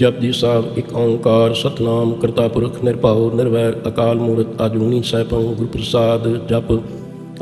ਜਪਜੀ ਸਾਹਿਬ ਇੱਕ ਓੰਕਾਰ, ਸਤਨਾਮ, ਕਰਤਾ ਪੁਰਖ, ਨਿਰਭਉ, ਨਿਰਵੈਰ, ਅਕਾਲ ਮੂਰਤ, ਆਜੂਨੀ, ਸੈਭੰ ਗੁਰ ਪ੍ਰਸਾਦ ਜਪ।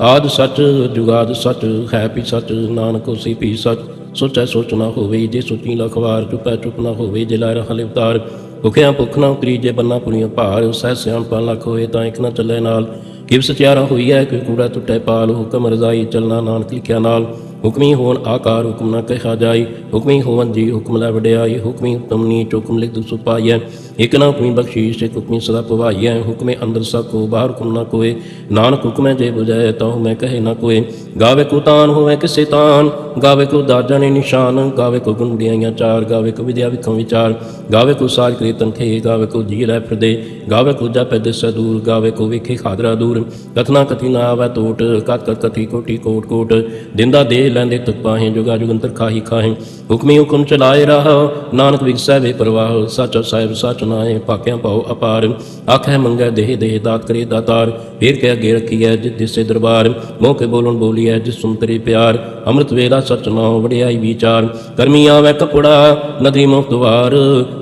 ਆਦ ਸੱਚ, ਜੁਗਾਦ ਸੱਚ, ਹੈ ਪੀ ਸੱਚ, ਨਾਨਕ ਹੋਸੀ ਪੀ ਸੱਚ। ਸੋਚੈ ਸੋਚ ਨਾ ਹੋਵੇ, ਜੇ ਸੋਚੀ ਲਖਵਾਰ ਚੁਪੈ ਚੁਪ ਨਾ ਹੋਵੇ, ਜੇ ਲੈ ਰਹਾ ਲਿਵਤਾਰ। ਭੁਖਿਆ ਭੁੱਖ ਨਾ ਉਤਰੀ, ਜੇ ਬੰਨਾ ਪੁਰੀਆਂ ਭਾਰ, ਸਹਿ ਸਿਆਣਪਾ ਲੱਖ ਹੋਏ, ਤਾਂ ਇੱਕ ਨਾ ਚੱਲੇ ਨਾਲ। ਕਿਵ ਸਚਿਆਰਾ ਹੋਈ ਹੈ ਕਿ ਕੂੜਾ ਟੁੱਟੇ ਪਾਲ, ਹੁਕਮ ਰਜ਼ਾਈ ਚੱਲਣਾ ਨਾਨਕ ਲਿਖਿਆ ਨਾਲ। ਹੁਕਮੀ ਹੋਣ ਆਕਾਰ ਹੁਕਮ ਨਾ ਕਹਿਆ ਜਾਈ, ਹੁਕਮੀ ਹੋਵਨ ਜੀ ਹੁਕਮ ਲੈ ਵਡਿਆਈ, ਹੁਕਮੀ ਹੁਕਮ ਨੀ ਹੁਕਮ ਲਿਖ ਦੁ ਸੁਪਾਈਐ। ਇਕ ਨਾ ਹੁਕਮੀ ਬਖਸ਼ੀਸ਼ ਇਕ ਹੁਕਮੀ ਸਦਾ ਪਵਾਈਐ ਹੁਕਮੇ ਅੰਦਰ ਸਭ ਕੋ, ਬਾਹਰ ਹੁਕਮ ਨਾ ਕੋਏ। ਨਾਨਕ ਹੁਕਮੈ ਜੇ 부ਜੈ ਤਾਂ ਮੈਂ ਕਹੇ ਨਾ ਕੋਏ। ਗਾਵੇ ਕੋ ਤਾਨ ਹੋਵੇ ਕਿਸੇ ਤਾਨ ਗਾਵੇ ਕੋ ਦਾਜਾ ਨੇ ਨਿਸ਼ਾਨ, ਗਾਵੇ ਕੋ ਗੁਣ ਬਿਆਈਆਂ ਚਾਰ, ਗਾਵੇ ਕੋ ਵਿਦਿਆ ਵਿਖਮ ਵਿਚਾਰ। ਗਾਵੇ ਕੋ ਸਾਜ ਕੀਰਤਨ ਥੇ ਗਾਵੇ ਕੋ ਜੀ ਰਹਿ ਫਿਰਦੇ। ਗਾਵੇ ਕੋ ਜਪੈ ਦਿਸੈ ਦੂਰ, ਗਾਵੇ ਕੋ ਵਿਖੇ ਖਾਦਰਾ ਦੂਰ। ਕਥਨਾ ਕਥੀ ਨਾ ਆਵੈ ਟੋਟ ਕਤ ਕਤ ਕਥੀ ਕੋਟੀ ਕੋਟ ਕੋਟ। ਦਿੰਦਾ ਦੇ ਲੈਂਦੇ ਤੁਕ ਪਾਹੇ, ਜੁਗਾ ਜੁਗੰਤਰ ਖਾਹੀ ਖਾਹੇ। ਹੁਕਮੀ ਹੁਕਮ ਚਲਾਏ ਰਹਾ, ਨਾਨਕ ਵਿਗਸੈ ਵੇ ਪ੍ਰਵਾਹ, ਸਚ ਸਾਹਿਬ ਸੱਚ ਨਾਏ ਪਾਕਿਆਂ ਪਾਉ ਅਪਾਰ। ਆਖੈ ਮੰਗੈ ਦੇਹ ਦੇਹ ਦਾਤ ਕਰੇ ਦਾਤਾਰ ਫੇਰ ਕੇ ਅੱਗੇ ਰੱਖੀਐ ਜਿਸ ਦਿਸੇ ਦਰਬਾਰ। ਮੋਹ ਕੇ ਬੋਲਣ ਬੋਲੀਐ ਜਿਸ ਸੁਨ ਤੇਰੇ ਪਿਆਰ। ਅੰਮ੍ਰਿਤ ਵੇਲਾ ਸਚ ਨਾਉ ਵਡਿਆਈ ਵਿਚਾਰ। ਕਰਮੀ ਆਵੈ ਕਪੜਾ, ਨਦੀ ਮੁਕਤ ਦਵਾਰ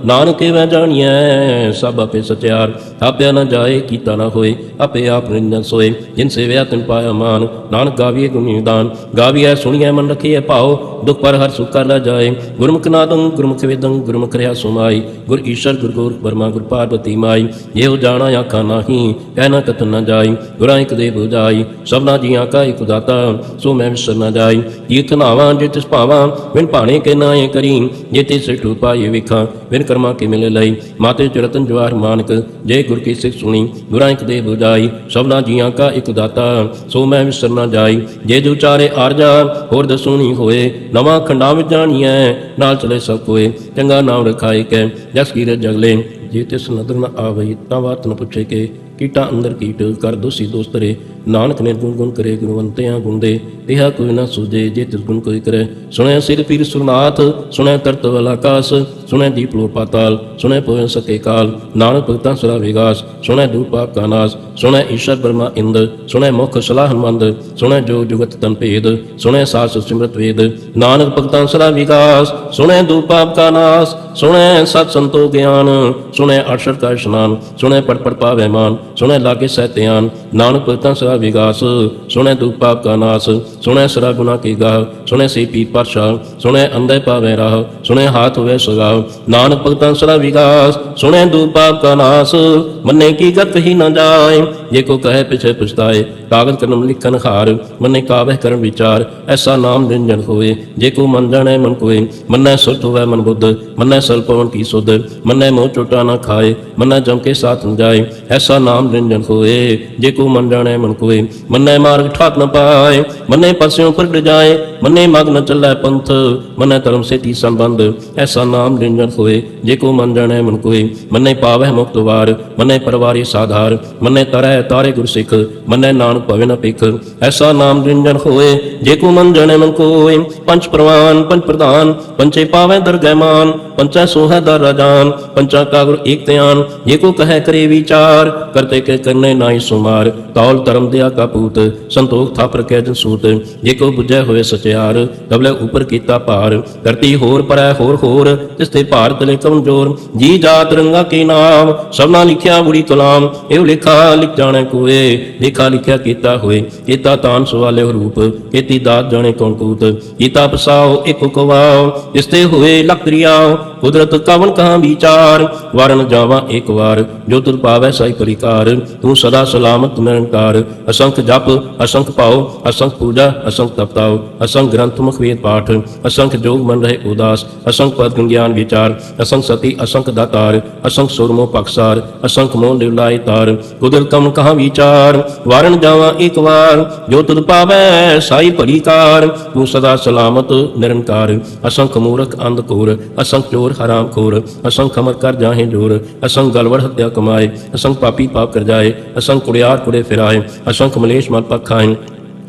ਨਾਨਕੇ ਵੈ ਜਾਣੀਐ, ਸਭ ਆਪੇ ਸਚਿਆਰ ਆਪਿਆ ਨਾ ਜਾਏ, ਕੀਤਾ ਨਾ ਹੋਏ, ਆਪੇ ਆਪ ਨਿੰਜਨ ਸੋਏ। ਜਿਨ ਸੇਵਿਆ ਤਿਨ ਪਾਇਆ ਮਾਨ, ਨਾਨਕ ਗਾਵੀਏ ਗੁਣੀਦਾਨ ਗਾਵੀਐ, ਸੁਣੀਐ, ਮਨ ਰਖੀਐ, ਭਾਉ। ਦੁਖ ਪਰ ਹਰ ਸੁਖ ਕਰ ਲਾ ਜਾਏ। ਗੁਰਮੁਖ ਨਾਦੰ ਗੁਰਮੁਖ ਵੇਦੰ, ਗੁਰਮੁਖ ਰਿਆ ਸੁਮਾਈ। ਗੁਰ ਈਸ਼ਰ, ਗੁਰ ਗੋਰਖ ਬਰਮਾ ਗੁਰ ਪਾਰਵਤੀ ਮਾਈ। ਇਹੋ ਜਾਣਾ ਆਖਾ ਨਾਹੀ, ਕਹਿ ਨਾ ਕਤ ਨਾ ਜਾਈ। ਗੁਰਾਂ ਇੱਕ ਦੇ 부ਜਾਈ ਸਭਨਾ ਜੀਆਂ ਕਾ ਇੱਕ ਦਾਤਾ, ਸੋ ਮੈਂ ਵਿਸਰ ਨਾ ਜਾਈ। ਤੀਰਥ ਨਾਵਾਂ, ਜੇ ਤਿਸ ਭਾਵਾਂ, ਬਿਨ ਭਾਣੇ ਕੇ ਨਾਏ ਕਰੀ। ਜੇ ਤੇ ਸਿੱਠੂ ਪਾਏ ਵਿਖਾਂ, ਬਿਨ ਕਰਮਾ ਕੇ ਮਿਲੇ ਲਈ। ਮਾਤੇ ਚ ਰਤਨ ਜਵਾਰ ਮਾਨਕ, ਜੇ ਗੁਰ ਕੀ ਸਿੱਖ ਸੁਣੀ, ਗੁਰਾਂ ਇੱਕ ਦੇ 부ਜਾਈ, ਸਭਨਾ ਜੀਆਂ ਕਾ ਇੱਕ ਦਾਤਾ, ਸੋ ਮੈਂ ਵਿਸਰ ਨਾ ਜਾਈ। ਜੇ ਜੋ ਚਾਰੇ ਆਰਜਾ ਹੋਰ ਦਸੂਣੀ ਹੋਏ। ਨਵਾਂ ਖੰਡਾਂ ਵਿੱਚ ਜਾਣੀਐ, ਨਾਲ ਚਲੇ ਸਭ ਕੋਏ। ਚੰਗਾ ਨਾਮ ਰਖਾਏ ਕੈ, ਜਸ ਕੀਰਤ ਜਗਲੇ, ਜੇ ਤਿਸ ਨਦਰ ਨ ਆਵਈ, ਤਾਂ ਬਾਤ ਨ ਪੁੱਛੇ ਕੇ। ਕੀਟਾ ਅੰਦਰ ਕੀਟ ਕਰ ਦੋਸੀ ਦੋਸਤਰੇ ਨਾਨਕ ਨੇ ਗੁਣ ਗੁਣ ਕਰੇ ਗੁਣਵੰਤਿਆਂ ਗੁੰਦੇ ਦੇ। ਕੋਈ ਨਾ ਸੁਜੇ ਜੇ ਤਿਸ ਗੁਣ ਕੋਈ ਕਰੇ। ਸੁਣਿਆ ਸਿਰ ਪੀਰ ਸੁਰਨਾਥ, ਸੁਣਿਆ ਤਰਤ ਵਾਲਾ ਆਕਾਸ, ਸੁਣਿਆ ਦੀਪ ਲੋ ਪਾਤਾਲ ਸੁਣਿਆ ਪੋਇ ਸਕੇ ਕਾਲ। ਨਾਨਕ ਭਗਤਾਂ ਸਰਾ ਵਿਗਾਸ ਸੁਣਿਆ ਦੂਰ ਪਾਪ ਕਾ ਨਾਸ, ਸੁਣਿਆ ਈਸ਼ਰ ਬਰਮਾ ਇੰਦ, ਸੁਣਿਆ ਮੁਖ ਸਲਾਹ ਹਨਮੰਦ, ਸੁਣਿਆ ਜੋ ਜੁਗਤ ਤਨ ਭੇਦ, ਸੁਣਿਆ ਸਾਸ ਸਿਮਰਤ ਵੇਦ। ਨਾਨਕ ਭਗਤਾਂ ਸਰਾ ਵਿਗਾਸ ਸੁਣਿਆ ਦੂਰ ਪਾਪ ਕਾ ਨਾਸ, ਸੁਣਿਆ ਸਤ ਸੰਤੋ ਗਿਆਨ, ਸੁਣਿਆ ਅਕਸ਼ਰ ਕਾ ਇਸ਼ਨਾਨ, ਸੁਣਿਆ ਪੜ ਪੜ ਪਾਵੇ ਮਾਨ। ਸੁਣੈ ਲਾਗੇ ਸਹਿਤਿਆਨ ਨਾਨਕ ਭਗਤਾਂ ਸਰਾ ਵਿਗਾਸ, ਸੁਣੈ ਦੂਰ ਪਾਪ ਕਾ ਨਾਸ, ਸੁਣੈ ਸਰਾ ਗੁਨਾ ਕੀ ਗਾਹ ਸੁਣਿਆ ਸੇ ਪੀ ਪਰਸ਼ਾ ਸੁਣਿਆ ਅੰਧੇ ਪਾਵੇ ਰਾਹ ਸੁਣਿਆ ਹਾਥ ਹੋਵੇ ਸਗਾ ਨਾਨਕ ਭਗਤਾਂ ਸਰਾ ਵਿਗਾਸ ਸੁਣਿਆ ਦੂਰ ਪਾਪ ਕਾ ਨਾਸ, ਮੰਨੇ ਕੀ ਗਤ ਹੀ ਨਾ ਜਾਏ, ਜੇ ਕੋ ਕਹੇ ਪਿਛੇ ਪਛਤਾਏ, ਕਾਗਜ਼ ਕਲਮ ਲਿਖਨ ਹਾਰ, ਮੰਨੇ ਕਾਵਹਿ ਕਰਨ ਵਿਚਾਰ, ਐਸਾ ਨਾਮ ਨਿਰੰਜਨ ਹੋਏ ਜੇ ਕੋ ਮਨ ਜਾਣੈ ਮਨ ਕੋਏ, ਮੰਨੈ ਸੁਰਤ ਹੋਵੇ ਮਨ ਬੁੱਧ, ਮੰਨੈ ਸਲਪਵਨ ਕੀ ਸੁਧ, ਮੰਨੈ ਮੋਹ ਚੋਟਾ ਨਾ ਖਾਏ, ਮੰਨੈ ਜਮ ਕੇ ਸਾਥ ਨ ਜਾਏ, ਐਸਾ ਨਾਮ ਨਿਰੰਜਨ ਹੋਏ। ਜੇ ਕੋ ਮਨ ਜਾਣੈ ਮਨ ਕੋਏ। ਮੰਨੈ ਮਾਰਗ ਠਾਕ ਨ ਪਾਏ। ਮੰਨੈ ਪਸਿਓ ਪ੍ਰਗਟ ਜਾਏ। ਮੰਨੈ ਮਗ ਨ ਚੱਲੈ ਪੰਥ। ਮੰਨੈ ਧਰਮ ਸੇਤੀ ਸੰਬੰਧ। ਐਸਾ ਨਾਮ ਨਿਰੰਜਨ ਹੋਏ। ਜੇ ਕੋ ਮਨ ਜਾਣੈ ਮਨ ਕੋਏ। ਮੰਨੈ ਪਾਵਹਿ ਮੁਕਤ ਵਾਰ। ਮੰਨੈ ਪਰਵਾਰੀ ਸਾਧਾਰ। ਮੰਨੈ ਤਰੈ ਤਾਰੇ ਗੁਰ ਸਿੱਖ ਮੰਨੈ ਨਾਨਕ ਭਵੇ ਨ ਐਸਾ ਨਾਮ ਨਿਰੰਜਨ ਹੋਏ। ਜੇ ਕੋ ਮਨ ਜਾਣੈ ਮਨ ਕੋਏ। ਪੰਜ ਪ੍ਰਵਾਨ, ਪੰਜ ਪ੍ਰਧਾਨ। ਪੰਚੇ ਪਾਵੈ ਦਰਗਹਿ ਮਾਨ ਪੰਚੈ ਸੋਹੈ ਦਰ ਰਜਾਨ ਪੰਚਾ ਕਾ ਗੁਰ ਏਕ ਧਿਆਨ। ਜੇ ਕੋ ਕਹੈ ਕਰੇ ਵਿਚਾਰ, ਕਰਤੇ ਕੇ ਕਰਨੇ ਨਾਹੀ ਸੁਮਾਰ ਤੌਲ ਧਰਮ ਦਿਆ ਕਾ ਸੰਤੋਖ ਥਾਪਰ ਕੈ ਜਨ ਸੂਤ, ਜੇ ਕੋ ਬੁਝੈ ਹੋਏ ਸਚਿਆਰ ਤਬਲੇ ਉਪਰ ਕੀਤਾ ਭਾਰ, ਕਰਤੀ ਹੋਰ ਪਰੈ ਹੋਰ ਹੋਰ, ਤਿਸ ਤੇ ਭਾਰ ਤਲੇ ਕਮਜੋਰ ਜੀ ਜਾਤ ਰੰਗਾ ਕੀ ਨਾਮ, ਸਭਨਾ ਲਿਖਿਆ ਬੁੜੀ ਕਲਾਮ ਇਹ ਲਿਖਾ ਲਿਖ ਜਾਣੇ ਕੋਏ, ਲਿਖਾ ਲਿਖਿਆ ਕੀਤਾ ਹੋਏ, ਕੀਤਾ ਤਾਨ ਸਵਾਲੇ ਰੂਪ, ਕੀਤੀ ਦਾਤ ਜਾਣੇ ਕੌਣ ਕੂਤ, ਕੀਤਾ ਪਸਾਓ ਇੱਕ ਕਵਾਓ ਇਸ ਤੇ ਹੋਏ ਲਕਰੀਆਓ ਕੁਦਰਤ ਕਵਨ ਕਹਾਂ ਵਿਚਾਰ? ਵਰਨ ਜਾਵਾਂ ਇੱਕ ਵਾਰ, ਜੋ ਤੁਰ ਪਾਵੈ ਸਾਈ ਪਰਿਕਾਰ। ਤੂੰ ਸਦਾ ਸਲਾਮਤ ਨਿਰੰਕਾਰ। ਅਸੰਖ ਜਪ, ਅਸੰਖ ਪਾਓ, ਅਸੰਖ ਪੂਜਾ, ਅਸੰਖ ਤਪਤਾਓ ਅਸੰਖ ਗ੍ਰੰਥ ਮੁਖ ਵੇਦ ਪਾਠ। ਅਸੰਖ ਜੋਗ ਮਨ ਰਹੇ ਉਦਾਸ। ਅਸੰਖ ਪਦ ਗਿਆਨ ਵਿਚਾਰ। ਅਸੰਖ ਸਤੀ, ਅਸੰਖ ਦਾਤਾਰ। ਅਸੰਖ ਸੁਰਮੋ ਪਕਸਾਰ ਅਸੰਖ ਮੋਹ ਨਿਵਲਾਈ ਤਾਰ। ਕੁਦਰਤ ਕਵਨ ਕਹਾਂ ਵਿਚਾਰ? ਵਰਨ ਜਾਵਾਂ ਇੱਕ ਵਾਰ, ਜੋ ਤੁਧ ਪਾਵੈ ਸਾਈ ਪਰਿਕਾਰ। ਤੂੰ ਸਦਾ ਸਲਾਮਤ ਨਿਰੰਕਾਰ। ਅਸੰਖ ਮੂਰਖ ਅੰਧ ਕੋਰ ਅਸੰਖ ਚੋਰ ਹਰਾਮ ਖੋਰ। ਅਸੰਖ ਅਮਰ ਕਰ ਜਾਹੇ ਜੋਰ ਅਸੰਖ ਗਲਵੜ ਹੱਤਿਆ ਕਮਾਏ। ਅਸੰਖ ਪਾਪੀ ਪਾਪ ਕਰ ਜਾਏ। ਅਸੰਖ ਕੁੜਿਆਰ ਕੁੜੇ ਫਿਰਾਏ। ਅਸੰਖ ਮਲੇਸ਼ ਮਲ ਪਖਾਏ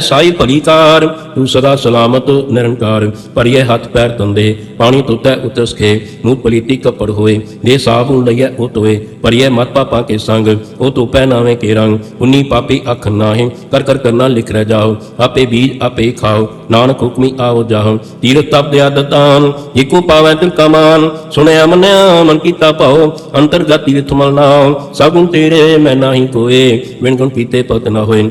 ਸਾਈ ਭਲੀਕਾਰ ਤੂੰ ਸਦਾ ਸਲਾਮਤ, ਨਿਰੰਕਾਰ। ਭਰੀਏ ਹੱਥ ਪੈਰ ਤੰਦੇ ਪਾਣੀ ਤੁਤੈ ਉਤਸ ਕੇ, ਮੂੰਹ ਪਲੀਤੀ ਕਪੜ ਹੋਏ, ਦੇ ਸਾਬੂ ਲਈਐ ਉਹ ਤੋਏ ਪਰਿਐ ਮਤ ਪਾਪਾ ਕੇ ਸੰਗ, ਉਹ ਤੋ ਪੈ ਕੇ ਰੰਗ। ਉਨੀ ਪਾਪੀ ਅੱਖ ਨਾਹੀਂ, ਕਰ ਕਰ ਕਰਨਾ ਲਿਖ ਰਹਿ ਜਾਓ। ਆਪੇ ਬੀਜ ਆਪੇ ਖਾਓ, ਨਾਨਕ ਹੁਕਮੀ ਆਓ ਜਾਓ। ਤੀਰਥ ਤਪ ਦਿਆ ਦਤਾਨ ਏਕੋ ਪਾਵੈ ਤਿਲ ਕਮਾਨ ਸੁਣਿਆ ਮੰਨਿਆ, ਮਨ ਕੀਤਾ ਭਾਉ ਅੰਤਰਗਤ ਤੀਰਥ ਮਲ ਨਾਮ ਸਭੂ ਤੇਰੇ ਮੈਂ ਨਾਹੀ ਕੋਏ ਵਿਣ ਗੁਣ ਪੀਤੇ ਪਤ ਨਾ ਹੋਏ।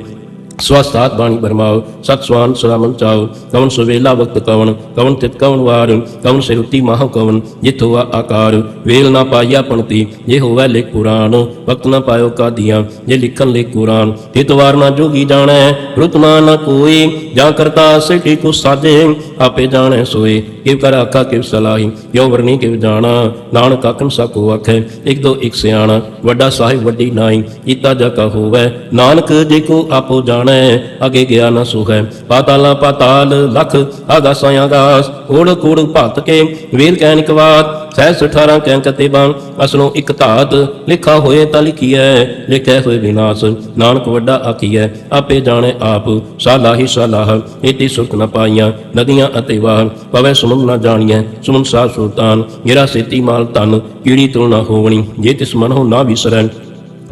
ਸਵਸਤਾਤ ਬਾਣੀ ਬਰਮਾਓ, ਸਤ ਸਵਾਨ ਸਲਾਮਨ ਚਾਓ ਕਵਨ ਸੁਵੇਲਾ ਵਕਤ ਕਵਨ ਕਵਨ ਤਿਤ ਕਵਨ ਵਾਰ ਕਵਨ ਸਿਰੁਤੀ ਮਹਾ ਕਵਨ ਜਿਤ ਹੋਆ ਆਕਾਰ, ਵੇਲ ਨਾ ਪਾਇਆ ਪੰਤੀ ਜੇ ਹੋਵੇ ਲਿਖ ਪੁਰਾਣ, ਵਕਤ ਨਾ ਪਾਇਓ ਕਾਦੀਆਂ, ਜੇ ਲਿਖਣ ਲਿਖ ਕੁਰਾਨ, ਤਿਤ ਵਾਰ ਨਾ ਜੋਗੀ ਜਾਣੈ ਰੁਤਮਾ ਨਾ ਕੋਈ, ਜਾਂ ਕਰਤਾ ਸਿਟੀ ਕੋ ਸਾਜੇ, ਆਪੇ ਜਾਣੈ ਸੋਏ। ਕਿਵ ਕਰ ਆਕਾ ਕਿਵ ਸਲਾਹੀ, ਕਿਉ ਵਰਨੀ ਕਿਵ ਜਾਣਾ? ਨਾਨਕ ਆਖਣ ਸਕੋ ਆਖੈ, ਇਕ ਦੋ ਇਕ ਸਿਆਣਾ, ਵੱਡਾ ਸਾਹਿਬ ਵੱਡੀ ਨਾਈ, ਕੀਤਾ ਜਾ ਕਾ ਹੋਵੇ। ਨਾਨਕ ਜੇ ਕੋ ਆਪੋ ਜਾਣੈ, ਅਗੇ ਗਿਆ ਨਾ ਸੁਹੈ। ਪਾਤਾਲਾ ਪਾਤਾਲ ਲਖ, ਆਗਾਸਾਂ ਆਗਾਸ, ਕੋੜ ਕੋੜ ਭਤ ਕੇ, ਵੇਲ ਕਹਿਨਿਕ ਬਾਤ ਸਹਿਸ 18 ਕਹਿ ਤੇ ਬਾਂ ਅਸਲੋਂ ਇੱਕ ਧਾਤ ਲਿਖਾ ਹੋਏ ਤਾਂ ਲਿਖੀਐ, ਲਿਖੈ ਹੋਏ ਵਿਨਾਸ਼, ਨਾਨਕ ਵੱਡਾ ਆਖੀਐ, ਆਪੇ ਜਾਣੇ ਆਪ ਸਾਲਾ ਹੀ ਸਾਲਾਹ ਏਤੀ ਸੁਖ ਨ ਪਾਈਆਂ, ਨਦੀਆਂ ਅਤੇ ਵਾਹ ਪਵੈ ਸੁਮਨ ਨ ਜਾਣੀਐ, ਸੁਮਨ ਸਾਹ ਸੁਲਤਾਨ ਗਿਰਾ ਸੇਤੀ ਮਾਲ ਤਨ ਕੀੜੀ ਤੋਂ ਨਾ ਹੋਵਣੀ, ਜੇ ਤਿਸ ਮਨ ਨਾ ਵਿਸਰੈ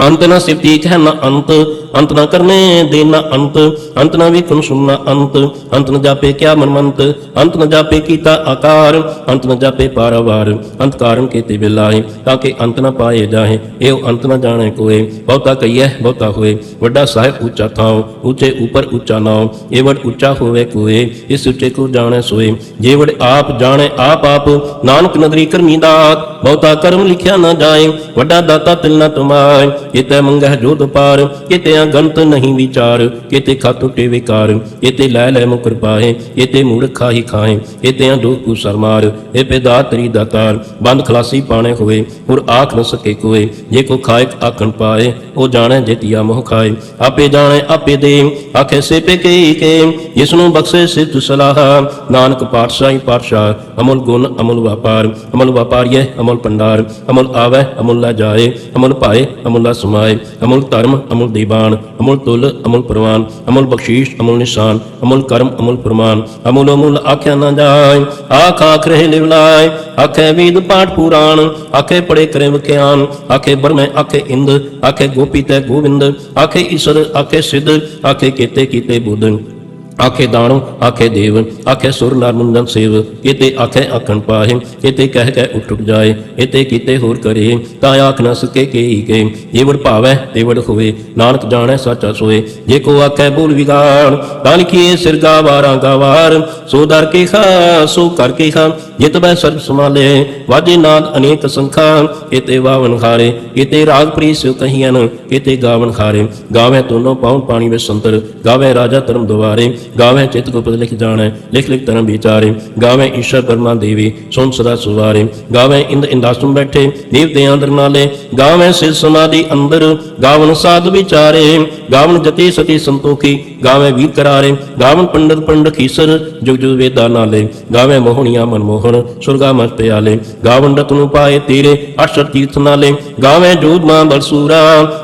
ਅੰਤ ਨਾ ਸਿਫਤੀ ਕਹਿ ਨ ਅੰਤ ਅੰਤ ਨ ਕਰਨੇ ਦੇ ਨ ਅੰਤ ਅੰਤ ਨ ਵੇਖਣ ਸੁਣਨਾ ਅੰਤ ਅੰਤ ਨ ਜਾਪੇ ਕਿਆ ਮਨਮੰਤ, ਅੰਤ ਨ ਜਾਪੇ ਕੀਤਾ ਆਕਾਰ, ਅੰਤ ਨ ਜਾਪੇ ਪਾਰਵਾਰ, ਅੰਤ ਕਾਰਨ ਕੀਤੇ ਬਿਲਾਏ ਤਾਂ ਕਿ ਅੰਤ ਨ ਪਾਏ ਜਾਏ ਇਹ ਅੰਤ ਨਾ ਜਾਣੇ ਕੋਏ, ਬਹੁਤਾ ਕਹੀਐ, ਬਹੁਤਾ ਹੋਏ, ਵੱਡਾ ਸਾਹਿਬ ਉੱਚਾ ਥਾਉ, ਉੱਚੇ ਉਪਰ ਉੱਚਾ ਨਾਉ, ਇਹ ਵਡ ਉੱਚਾ ਹੋਵੇ ਕੋਏ, ਇਸ ਉੱਚੇ ਕੋ ਜਾਣੈ ਸੋਏ, ਜੇ ਵਡ ਆਪ ਜਾਣੇ ਆਪ ਆਪ, ਨਾਨਕ ਨਦਰੀ ਕਰਮੀ ਦਾਤ ਬਹੁਤਾ ਕਰਮ ਲਿਖਿਆ ਨਾ ਜਾਏ, ਵੱਡਾ ਦਾਤਾ ਤਿਲ ਨਾ ਤੁਮਾਏ। ਕਿਤੇ ਮੰਗਹਿ ਜੋਤ ਪਾਰ, ਕਿਤੇ ਅਗੰਤ ਨਹੀਂ ਵਿਚਾਰ। ਕਿਤੇ ਖਾ ਟੁੱਟੇ ਵਿਕਾਰ, ਕਿਤੇ ਲੈ ਲੈ ਮੁਕਰ ਪਾਏ। ਕਿਤੇ ਮੂੜ ਖਾਹੀ ਖਾਏ, ਕਿਤੇ ਦੁਖ ਕੂ ਸਰਮਾਰ। ਇਹ ਪੈਦਾ ਤਰੀ ਦਾਤਾਰ, ਬੰਦ ਖਲਾਸੀ ਪਾਣੇ ਹੋਏ ਹੋਰ ਆਖ ਨ ਸਕੇ ਕੋਏ। ਜੇ ਕੋ ਖਾਇਕ ਆਖਣ ਪਾਏ, ਉਹ ਜਾਣੇ ਜੇਤੀਆ ਮੋਹ ਖਾਏ। ਆਪੇ ਜਾਣੇ, ਆਪੇ ਦੇ, ਆਖੇ ਸੇ ਪੇ ਕੇ ਕੇ। ਜਿਸ ਨੂੰ ਬਖਸ਼ੇ ਸਿੱਧ ਸਲਾਹ, ਨਾਨਕ ਪਾਤਸ਼ਾਹੀ ਪਾਤਸ਼ਾਹ, ਅਮੁਲ ਗੁਣ, ਅਮਲ ਵਪਾਰ। ਅਮਲ ਵਪਾਰੀਏ ਅਮਲ ਪੰਡਾਰ ਅਮੁਲ ਆਵੈ, ਅਮੁਲ ਲਾ ਜਾਏ, ਅਮੁਲ ਭਾਏ, ਅਮੁਲ ਲਾ ਸਮਾਏ, ਅਮੁਲ ਧਰਮ, ਅਮੁਲ ਦੀਵਾਨ, ਅਮੁਲ ਤੁਲ, ਅਮੁਲ ਪ੍ਰਵਾਨ, ਅਮੁਲ ਬਖਸ਼ੀਸ਼, ਅਮੁਲ ਨਿਸ਼ਾਨ, ਅਮੁਲ ਕਰਮ, ਅਮੁਲ ਪ੍ਰਮਾਨ ਅਮੁਲ ਅਮੁਲ ਆਖਿਆ ਨਾ ਜਾਏ, ਆਖ ਆਖ ਰਹੇ ਲਿਵਲਾਏ ਆਖੇ ਵੀਦ ਪਾਠ ਪੁਰਾਣ, ਆਖੇ ਪੜੇ ਕਰੇ ਵਿਖਿਆਨ ਆਖੇ ਬਰਮੈ ਆਖੇ ਇੰਦ, ਆਖੇ ਗੋਪੀ ਤੇ ਗੋਵਿੰਦ, ਆਖੇ ਈਸ਼ਰ, ਆਖੇ ਸਿੱਧ, ਆਖੇ ਕੀਤੇ ਕੀਤੇ ਬੁੱਧ। ਆਖੇ ਦਾਣੋ, ਆਖੇ ਦੇਵ ਆਖੇ ਸੁਰ ਨਰ ਸੇਵ। ਕਿਤੇ ਆਖੇ ਆਖਣ ਪਾਹੇ, ਕਿਤੇ ਕਹਿ ਕੇ ਉੱਠ ਉੱਠ ਜਾਏ, ਕਿਤੇ ਕੀਤੇ ਹੋਰ ਕਰੇ, ਤਾਂ ਆਖ ਨਾ ਸਕੇ ਕੇਈ ਕੇ ਜੇ ਵਡ ਭਾਵੈ ਤੇ ਹੋਵੇ, ਨਾਨਕ ਜਾਣੈ ਸੱਚਾ ਸੋਏ। ਜੇ ਕੋ ਆਖੇ ਬੋਲ ਵਿਗਾੜ ਤਾਂ ਲਿਖੀਏ ਸਿਰ ਗਾਵਾਰਾਂ ਗਾਵਾਰ। ਸੋ ਦਰ ਕੇ ਖਾ ਸੋ ਕਰ ਕੇ ਖਾ ਜਿਤ ਬੈ ਸਰਬ ਸਮਾਲੇ ਵਾਜੇ ਨਾਦ ਅਨੇਕ ਸੰਖਾ, ਕਿਤੇ ਵਾਵਨ ਖਾਰੇ ਕਿਤੇ ਰਾਗ ਪ੍ਰੀ ਸਿਉ ਕਹੀਆਂ ਕਿਤੇ ਗਾਵਨ ਖਾਰੇ ਗਾਵੇ ਤੋਨੋ ਪਾਉਣ ਪਾਣੀ ਵਿੱਚ ਸੰਤਰ, ਗਾਵੇ ਰਾਜਾ ਧਰਮ ਦੁਆਰੇ, ਗਾਵੇ ਚਿਤ ਗੁਪਤ ਲਿਖ ਜਾਣੈ, ਲਿਖ ਲਿਖ ਧਰਮ ਵਿਚਾਰੇ। ਗਾਵੇ ਈਸ਼ਰ ਪਰਮਾ ਦੇਵੀ ਸੁਨ ਸਦਾ ਸੁਵਾਰੇ। ਗਾਵੇ ਇੰਦ ਇੰਦਾਸਮ ਬੈਠੇ ਦੇਵਤੇ ਅੰਦਰ ਨਾਲੇ। ਗਾਵੇ ਸਿਰ ਸਮਾਧੀ ਅੰਦਰ ਗਾਵਨ ਸਾਧ ਵਿਚਾਰੇ। ਗਾਵਨ ਜਤੀ ਸਤੀ ਸੰਤੋਖੀ, ਗਾਵੇ ਵੀਰ ਕਰਾਰੇ। ਗਾਵਨ ਪੰਡਤ ਪੰਡ ਖੀਸਰ, ਜੁਗ ਜੁਗ ਵੇਦਾ ਨਾਲੇ। ਗਾਵੇ ਮੋਹਣੀਆਂ ਮਨਮੋਹਣ ਸੁਰਗਾ ਮਤ ਪਿਆਲੇ ਗਾਵਨ ਰਤਨੁ ਪਾਏ ਤੇਰੇ ਅਸ਼ਰ ਤੀਰਥ ਨਾਲੇ। ਗਾਵੇ ਜੋਧ ਮਾਂ ਬਲਸੂਰਾ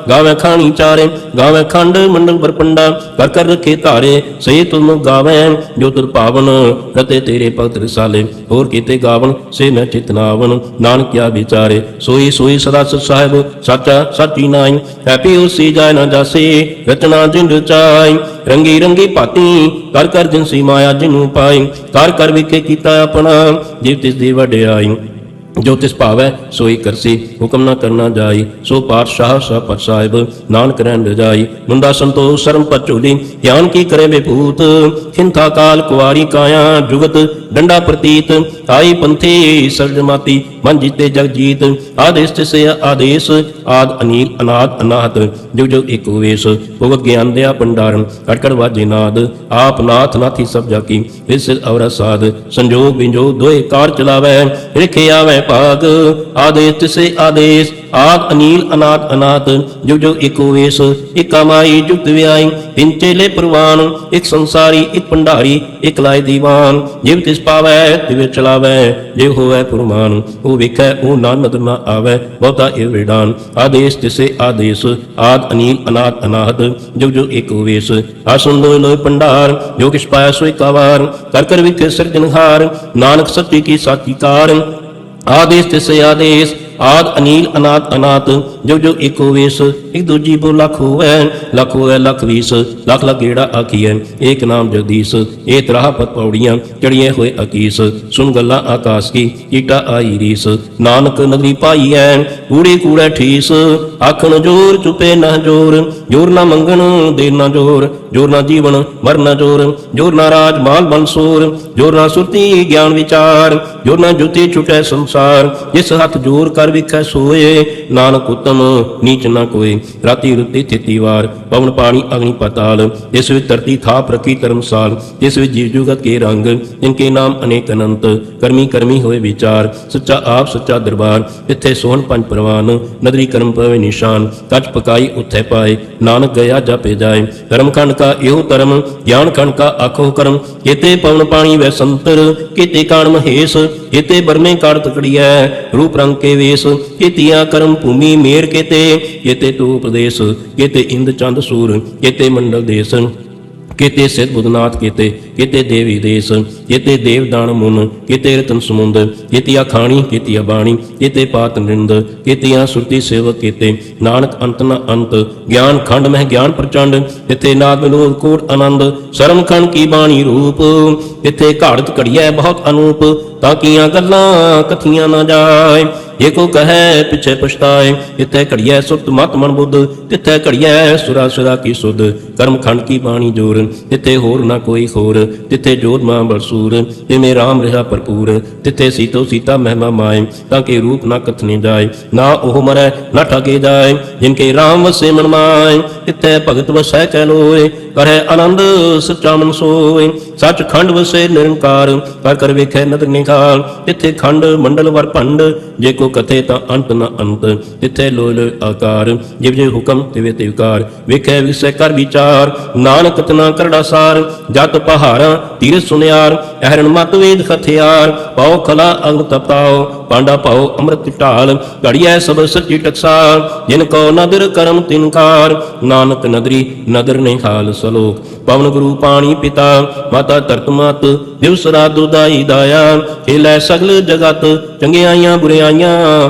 ਗਾਵੇ ਖਾਣੀ ਚਾਰੇ। ਗਾਵੇ ਖੰਡ ਮੰਡਲ ਬਰਪੰਡਾ, ਕਰ ਕਰ ਰਖੇ ਧਾਰੇ। ਸੇ ਤੁਮ ਗਾਵੇ ਜੋ ਤੁਰ ਪਾਵਨ, ਰਤੇ ਤੇਰੇ ਭਗਤ ਰਸਾਲੇ। ਹੋਰ ਕੀਤੇ ਗਾਵਨ ਸੇ ਮੈਂ ਚਿਤਨਾਵਨ, ਨਾਨਕਿਆ ਵਿਚਾਰੇ। ਸੋਈ ਸੋਈ ਸਦਾ ਸਾਹਿਬ, ਸਾਚਾ ਸਾਚੀ ਨਾਈ। ਹੈਪੀ ਉਸੀ ਜਾਇ ਨਾ ਜਾਸੀ, ਰਚਨਾ ਜਿੰਦ ਚਾਈ। ਰੰਗੀ ਰੰਗੀ ਭਾਤੀ ਕਰ ਕਰ ਜਿਨਸੀ ਮਾਇਆ ਜਿਨੂੰ ਪਾਈ, ਕਰ ਕਰ ਵਿਖੇ ਕੀਤਾ ਆਪਣਾ, ਜਿਵ ਤਿਸ ਦੀ ਵਡਿਆਈ ਜੋ ਤਿਸ ਭਾਵੈ, ਸੋਈ ਕਰਸੀ, ਹੁਕਮ ਨਾ ਕਰਨਾ ਜਾਈ, ਸੋ ਪਾਤਸ਼ਾਹ ਸਭ ਸਾਹਿਬ, ਨਾਨਕ ਰਹਿਣ ਰਜਾਈ ਮੁੰਡਾ ਸੰਤੋਖ, ਸ਼ਰਮ ਪਤ ਗਿਆਨ ਕੀ ਕਰੇ ਵਿਭੂਤ? ਖਿੰਥਾ ਕਾਲ ਕੁਵਾਰੀ ਕਾਇਆ, ਜੁਗਤ ਡੰਡਾ ਪ੍ਰਤੀਤ। ਆਈ ਪੰਥੀ ਸਰਜਮਾਤੀ ਮਨ ਜੀਤੇ ਜਗ ਜੀਤ। ਆਦੇਸ਼ ਤਿਸੇ ਆਦੇਸ਼, ਆਦ ਅਨੀਲ, ਅਨਾਦ, ਅਨਾਹਤ। ਜੁਗ ਜੋ ਏਕ ਵੇਸ, ਭਗਤ ਗਿਆਨ ਦਿਆ ਭੰਡਾਰਨ। ਕੜਕੜ ਵਾਜੇ ਨਾਦ, ਆਪ ਨਾਥ ਨਾਥੀ ਸਭ ਜਾ ਕੀ ਇਸ ਅਵਰ ਸਾਧ ਸੰਜੋਗ ਵਿੰਜੋ ਦੋਏ ਕਾਰ ਚਲਾਵੈ, ਰਿਖੇ ਆਵੈ ਭਾਗ ਆਦੇਸ਼ ਤਿਸੇ ਆਦੇਸ਼, ਆਦ ਅਨੀਲ ਅਨਾਦ ਅਨਾਥ ਜੋ ਜੋ ਏਕੋ ਵੇਸ ਇਕ ਕਮਾਈ ਜੁਗਤ ਵਿਆਈ, ਤਿੰਨ ਚੇਲੇ ਪ੍ਰਵਾਨ, ਇੱਕ ਸੰਸਾਰੀ, ਇੱਕ ਭੰਡਾਰੀ, ਇੱਕ ਲਾਇ ਦੀਵਾਨ। ਜਿਵ ਤਿਸ ਪਾਵੈ ਤਿਵ ਚਲਾਵੈ, ਜੇ ਹੋਵੈ ਪੁਰਮਾਨ, ਉਹ ਵੇਖੈ, ਉਹ ਨਾਨਕ ਨਾ ਆਵੈ, ਬਹੁਤਾ ਇਹ ਵਿਡਾਨ ਆਦੇਸ਼ ਤਿਸੇ ਆਦੇਸ਼, ਆਦ ਅਨੀਲ ਅਨਾਦ ਅਨਾਹਤ ਜੋ ਜੋ ਏਕੋ ਵੇਸ ਆਸੁਨ ਲੋਇ ਲੋਇ ਭੰਡਾਰ, ਜੋ ਕਿਛ ਪਾਇਆ ਸੋਇ ਕਾਵਾਰ, ਕਰ ਕਰ ਵਿਖੇ ਸਿਰਜਨਹਾਰ ਨਾਨਕ ਸੱਚੀ ਕੀ ਸਾਚੀ ਕਾਰ ਆਦੇਸ਼ ਤਿਸੇ ਆਦੇਸ਼ ਆਦ ਅਨੀਲ ਅਨਾਤ ਅਨਾਤ, ਜੋ ਜੋ ਏਕੋ ਵੇਸ, ਇੱਕ ਦੂਜੀ ਬੋ ਲੱਖ ਹੋਵੇ ਲੱਖ ਹੋਵੇ ਲੱਖ ਵੀਸ, ਲੱਖ ਲੱਖ ਗੇੜਾ ਆਖੀਐ, ਏਕ ਨਾਮ ਜਗਦੀਸ਼ ਇਹ ਤਰਾਹ ਪਤ ਪੌੜੀਆਂ ਚੜੀਏ ਹੋਏ ਅਕੀਸ ਸੁਨ ਗੱਲਾਂ ਆਕਾਸ ਕੀ ਕੀਟਾ ਆਈ ਰੀਸ, ਨਾਨਕ ਨਗਰੀ ਪਾਈਐ, ਕੂੜੇ ਕੂੜੇ ਠੀਸ, ਆਖਣ ਜੋਰ ਚੁਪੇ ਨਾ ਜੋਰ ਜੋਰ ਨਾ ਮੰਗਣ ਦੇ ਨਾ ਜੋਰ ਜੋਰ ਨਾ ਜੀਵਨ ਮਰਨ ਜੋਰ ਜੋਰ ਨਾ ਰਾਜ ਮਾਲ ਮਨਸੂਰ ਜੋਰ ਨਾ ਸੁਰਤੀ ਗਿਆਨ ਵਿਚਾਰ, ਜੋਰ ਨਾ ਜੁਤੀ ਛੁਟੈ ਸੰਸਾਰ, ਜਿਸ ਹੱਥ ਜੋਰ ਕਰ ਵਿਖੈ ਸੋਏ। ਨਾਨਕ ਉਤਮ, ਨੀਚ ਨਾ ਕੋਈ ਰਾਤੀ ਰੁੱਤੀ ਥਿਤੀ ਵਾਰ, ਪਵਨ ਪਾਣੀ ਅਗਨੀ ਪਤਾਲ। ਇਸ ਵਿੱਚ ਧਰਤੀ ਥਾਪ ਰਖੀ ਧਰਮਸਾਲ। ਇਸ ਵਿੱਚ ਜੀਵ ਜੁਗਤ ਕੇ ਰੰਗ ਇਨਕੇ ਨਾਮ ਅਨੇਕ ਅਨੰਤ। ਕਰਮੀ ਕਰਮੀ ਹੋਏ ਵਿਚਾਰ, ਸੱਚਾ ਆਪ ਸੱਚਾ ਦਰਬਾਰ। ਇੱਥੇ ਸੋਹਣ ਪੰਜ ਪ੍ਰਵਾਨ, ਨਦਰੀ ਕਰਮ ਪਵੇ ਨਿਸ਼ਾਨ। ਕੱਚ ਪਕਾਈ ਉੱਥੇ ਪਾਏ, ਨਾਨਕ ਗਿਆ ਜਾਪੇ ਜਾਏ। ਧਰਮ ਖੰਡ ਕਾ ਇਹੋ ਧਰਮ, ਗਿਆਨ ਖੰਡ ਕਾ ਆਖੋ ਕਰਮ। ਕਿਤੇ ਪਵਨ ਪਾਣੀ ਵੈ ਸੰਤਰ, ਕੀਤੇ ਕਾਣ ਮਹੇਸ਼। ਕੀਤੇ ਬਰਮੇ ਕਾੜ ਤਕੜੀਐ ਰੂਪ ਰੰਗ ਕੇ ਵੇਸ ਕੀਤੀਆਂ ਕਰਮ ਭੂਮੀ ਮੇਰ ਕੀਤੇ ਕੀਤੇ ਤੂ ਉਪਦੇਸ਼ ਕੀਤੇ ਇੰਦ ਚੰਦ ਸੂਰ ਕੀਤੇ ਮੰਡਲ ਦੇਸ। ਕੀਤੇ ਸਿਧ ਬੁਧਨਾਥ, ਕੀਤੇ ਕੀਤੇ ਦੇਵੀ ਦੇਸ, ਕੀਤੇ ਦੇਵਦਾਨ ਮੁਨ, ਕੀਤੇ ਰਤਨ ਸਮੁੰਦ, ਕੀਤੀਆ ਖਾਣੀ ਕੀਤੀਆ ਬਾਣੀ, ਕੀਤੇ ਪਾਤ ਨਿੰਦ, ਕੀਤੀਆਂ ਸੁਰਤੀ ਸੇਵਕ, ਕੀਤੇ ਨਾਨਕ ਅੰਤ ਨ ਅੰਤ, ਗਿਆਨ ਖੰਡ ਮਹਿ ਗਿਆਨ ਪ੍ਰਚੰਡ, ਇਥੇ ਨਾਦ ਵਿਨੋਦ ਕੋਟ ਆਨੰਦ, ਸ਼ਰਮ ਖਣ ਕੀ ਬਾਣੀ ਰੂਪ, ਇਥੇ ਘਾੜਤ ਘੜੀਐ ਬਹੁਤ ਅਨੂਪ, ਤਾਂ ਕੀਆਂ ਗੱਲਾਂ ਕਥੀਆਂ ਨਾ ਜਾਏ ਜੇ ਕੋ ਕਹੈ, ਪਿਛੇ ਪਛਤਾਏ ਇਥੇ ਘੜੀਐ ਸੁਰਤ ਮਤ ਮਨ ਬੁੱਧ ਤਿੱਥੇ ਘੜੀਐ ਸੁਰਾ ਸੁਰਾ ਕੀ ਸੁਧ। ਕਰਮ ਖੰਡ ਕੀ ਬਾਣੀ ਜੋਰ ਤਿੱਥੇ ਹੋਰ ਨਾ ਕੋਈ ਹੋਰ ਤਿੱਥੇ ਜੋਤ ਮਾਂ ਬਰਸੂਰ ਤਿਵੇਂ ਰਾਮ ਰਹਾ ਭਰਪੂਰ ਤਿੱਥੇ ਸੀਤੋ ਸੀਤਾ ਮਹਿਮਾ ਮਾਏ, ਤਾਂ ਕਿ ਰੂਪ ਨਾ ਕਥਨੇ ਜਾਏ, ਨਾ ਉਹ ਮਰੈ, ਨਾ ਠਗੇ ਜਾਏ, ਜਿਨ ਕੇ ਰਾਮ ਵਸੇ ਮਨ ਮਾਏ ਤਿੱਥੇ ਭਗਤ ਵਸੈ ਕੈ ਲੋਏ, ਕਰੈ ਆਨੰਦ ਸੱਚਾ ਮਨ ਸੋਏ। ਸੱਚ ਖੰਡ ਵਸੇ ਨਿਰੰਕਾਰ ਕਰ ਕਰ ਵੇਖੈ ਨਦਰ ਨਿਖਾਲ ਤਿੱਥੇ ਖੰਡ ਮੰਡਲ ਵਰ ਭੰਡ, ਜੇ ਕੋ ਕਥੇ ਤਾਂ ਅੰਤ ਨ ਅੰਤ ਤਿੱਥੇ ਲੋਇ ਆਕਾਰ, ਜਿਵ ਜੇ ਹੁਕਮ, ਤਿਵੇ ਤੇ ਵਿਕਾਰ ਵੇਖੈ ਵਿਸੈ ਕਰ ਵਿਚਾਰ, ਨਾਨਕ ਤਨਾ ਕਰੜਾ ਸਾਰ, ਜਤ ਪਹਾੜਾਂ ਤੀਰ ਸੁਨਿਆਰ ਅਹਰਣ ਮਤ ਵੇਦ ਖਥਿਆਰ ਪਾਉ ਖਲਾ ਅੰਗ ਤਪਾਓ ਪਾਂਡਾ ਪਾਉ ਅੰਮ੍ਰਿਤ ਢਾਲ, ਘੜੀਐ ਸਭ ਸੱਚੀ ਟਕਸਾਲ, ਜਿਨ ਕੋ ਨਦਰ ਕਰਮ ਤਿਨਕਾਰ ਨਾਨਕ ਨਦਰੀ ਨਦਰ ਨੇ ਹਾਲ ਸਲੋਕ। ਪਵਨ ਗੁਰੂ ਪਾਣੀ ਪਿਤਾ, ਮਾਤਾ ਧਰਤ ਮਤ, ਦਿਵਸ ਰਾਤ ਦੁਦਾਈ ਦਾਇਆ, ਖੇਲੇ ਸਗਲ ਜਗਤ, ਚੰਗਿਆਈਆਂ ਬੁਰਿਆਈਆਂ